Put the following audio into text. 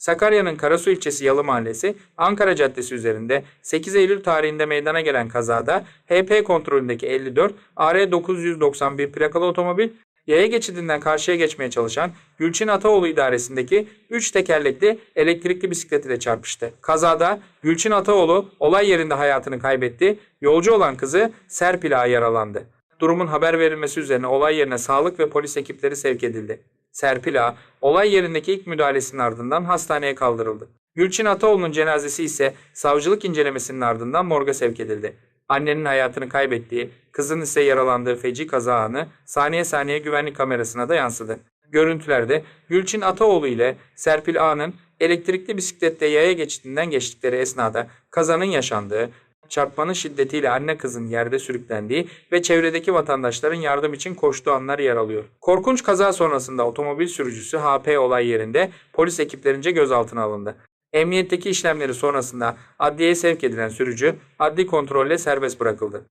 Sakarya'nın Karasu ilçesi Yalı Mahallesi, Ankara Caddesi üzerinde 8 Eylül tarihinde meydana gelen kazada HP kontrolündeki 54 AR 991 plakalı otomobil yaya geçidinden karşıya geçmeye çalışan Gülçin Ataoğlu idaresindeki 3 tekerlekli elektrikli bisiklet ile çarpıştı. Kazada Gülçin Ataoğlu olay yerinde hayatını kaybetti. Yolcu olan kızı Serpil yaralandı. Durumun haber verilmesi üzerine olay yerine sağlık ve polis ekipleri sevk edildi. Serpil Ağa, olay yerindeki ilk müdahalesinin ardından hastaneye kaldırıldı. Gülçin Ataoğlu'nun cenazesi ise savcılık incelemesinin ardından morga sevk edildi. Annenin hayatını kaybettiği, kızın ise yaralandığı feci kaza anı saniye saniye güvenlik kamerasına da yansıdı. Görüntülerde Gülçin Ataoğlu ile Serpil Ağa'nın elektrikli bisiklette yaya geçitinden geçtikleri esnada kazanın yaşandığı, çarpmanın şiddetiyle anne kızın yerde sürüklendiği ve çevredeki vatandaşların yardım için koştuğu anlar yer alıyor. Korkunç kaza sonrasında otomobil sürücüsü HP olay yerinde polis ekiplerince gözaltına alındı. Emniyetteki işlemleri sonrasında adliyeye sevk edilen sürücü adli kontrolle serbest bırakıldı.